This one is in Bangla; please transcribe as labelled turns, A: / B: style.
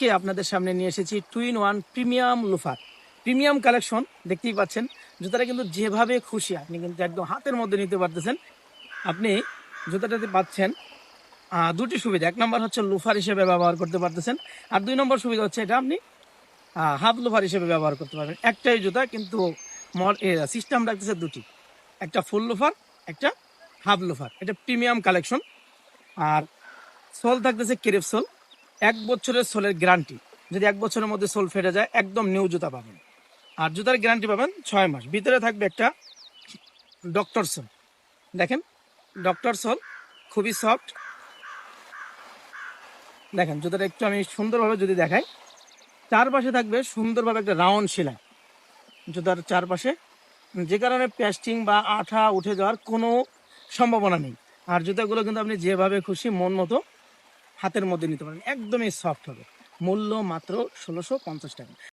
A: আজকে আপনাদের সামনে নিয়ে এসেছি two in one premium loafer. Premium collection, দেখতেই পাচ্ছেন, জুতাটা কিন্তু যেভাবে খুশি, আপনি কিন্তু একদম হাতের মধ্যে নিতে পারতেছেন। আপনি জুতাটাতে পাচ্ছেন দুটি সুবিধা। এক নম্বর হচ্ছে লোফার হিসেবে ব্যবহার করতে পারতেছেন, আর দুই নম্বর সুবিধা হচ্ছে এটা আপনি হাফ লোফার হিসেবে ব্যবহার করতে পারবেন। একটাই জুতা, কিন্তু সিস্টেম রাখতেছে দুটি। একটা ফুল লোফার, একটা হাফ লোফার। এটা প্রিমিয়াম কালেকশন, আর সোল থাকতেছে কেরেপ সোল। এক বছরের সোলের গ্যারান্টি। যদি এক বছরের মধ্যে সোল ফেটে যায়, একদম নিউ জুতা পাবেন। আর জুতার গ্যারান্টি পাবেন ছয় মাস। ভিতরে থাকবে একটা ডক্টর সোল। দেখেন, ডক্টর সোল খুবই সফট। দেখেন, জুতাটা একটু আমি সুন্দরভাবে যদি দেখাই। চারপাশে থাকবে সুন্দরভাবে একটা রাউন্ড সেলাই। জুতার চারপাশে যে কারণে প্যাস্টিং বা আঠা উঠে যাওয়ার কোনো সম্ভাবনা নেই। আর জুতাগুলো কিন্তু আপনি যেভাবে খুশি, মন মতো হাতের মধ্যে নিতে পারেন। একদমই সফট হবে। মূল্য মাত্র ষোলোশো পঞ্চাশ টাকা।